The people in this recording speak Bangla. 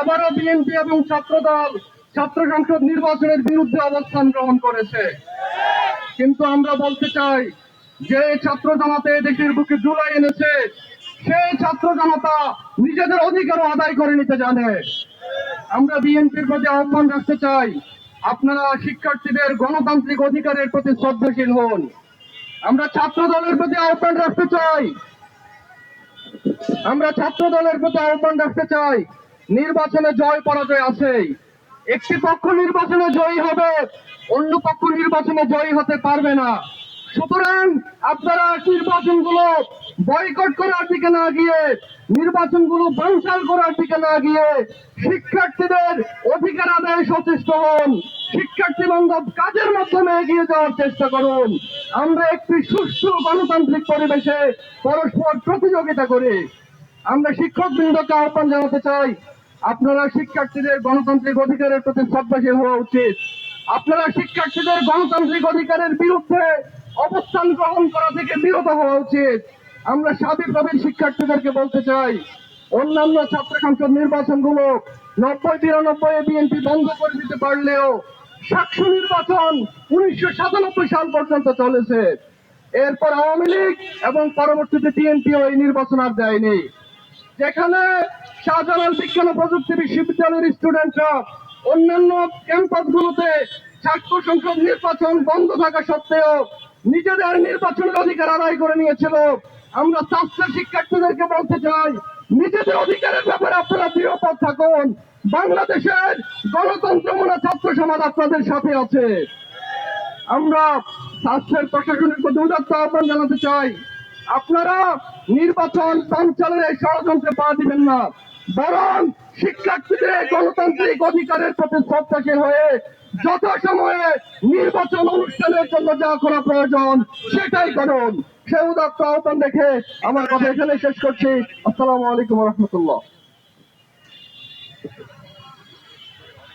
আবারও বিএনপি এবং ছাত্রদল, ছাত্র সংসদ নির্বাচনের বিরুদ্ধে অবস্থান গ্রহণ করেছে। কিন্তু আমরা বলতে চাই, যে ছাত্র জনতা দেশের বুকে জুলাই এনেছে, সেই ছাত্র জনতা নিজেদের অধিকারও আদায় করে নিতে জানে। আমরা বিএনপির প্রতি আহ্বান রাখতে চাই, আপনারা শিক্ষার্থীদের গণতান্ত্রিক অধিকারের প্রতি শ্রদ্ধাশীল হন। আমরা ছাত্র দলের প্রতি আহ্বান রাখতে চাই। আমরা ছাত্র দলের প্রতি আহ্বান রাখতে চাই নির্বাচনে জয় পরাজয় আছেই। একটি পক্ষ নির্বাচনে জয়ী হবে, অন্য পক্ষ নির্বাচনে জয়ী হতে পারবে না। সুতরাং আপনারা নির্বাচনগুলো বয়কট করার দিকে না গিয়ে, নির্বাচনগুলো বানচাল করার দিকে না গিয়ে, শিক্ষার্থীদের অধিকার আদায়ে সচেষ্ট হন। শিক্ষার্থী বান্ধব কাজের মাধ্যমে এগিয়ে যাওয়ার চেষ্টা করুন। আমরা একটি সুষ্ঠু গণতান্ত্রিক পরিবেশে পরস্পর প্রতিযোগিতা করি। আমরা শিক্ষক বৃন্দকে আহ্বান জানাতে চাই আপনারা শিক্ষার্থীদের গণতান্ত্রিক অধিকারের প্রতি শ্রদ্ধাশীল হওয়া উচিত। আপনারা শিক্ষার্থীদের গণতান্ত্রিক অধিকারের বিরুদ্ধে অবস্থান গ্রহণ করা থেকে বিরত হওয়া উচিত। আমরা সাবিপ্রবীণ শিক্ষার্থীদেরকে বলতে চাই, অন্যান্য ছাত্র সংসদ নির্বাচনগুলো নব্বই বিরানব্বই বিএনপি বন্ধ করে দিতে পারলেও সাতশো নির্বাচন উনিশশো সাতানব্বই সাল পর্যন্ত চলেছে। এরপর আওয়ামী লীগ এবং পরবর্তীতে বিএনপিও এই নির্বাচন আর দেয়নি। যেখানে শাহজালাল বিজ্ঞান ও প্রযুক্তি বিশ্ববিদ্যালয়ের স্টুডেন্টরা অন্যান্য ক্যাম্পাসগুলোতে ছাত্র সংসদ নির্বাচন বন্ধ থাকা সত্ত্বেও নিজেদের নির্বাচনের অধিকার আদায় করে নিয়েছিল। আমরা ছাত্র শিক্ষার্থীদেরকে বলতে চাই, নিজেদের অধিকারের ব্যাপারে আপনারা নিরাপদ থাকুন। বাংলাদেশের গণতন্ত্রমূলক ছাত্র সমাজ আপনাদের সাথে আছে। আমরা স্বাস্থ্যের প্রশাসনের প্রতি উদাত্ত আহ্বান জানাতে চাই। আপনারা নির্বাচন সঞ্চালনের এই ষড়যন্ত্রে পা দিবেন না। বরং শিক্ষার্থীদের গণতান্ত্রিক অধিকারের প্রতি শ্রদ্ধাশীল হয়ে যথাসময়ে নির্বাচন অনুষ্ঠানের জন্য যা করা প্রয়োজন সেটাই করুন। সে উদাত্ত আহ্বান দেখে আমার কথা এখানে শেষ করছি। আসসালামু আলাইকুম রহমতুল্লাহ।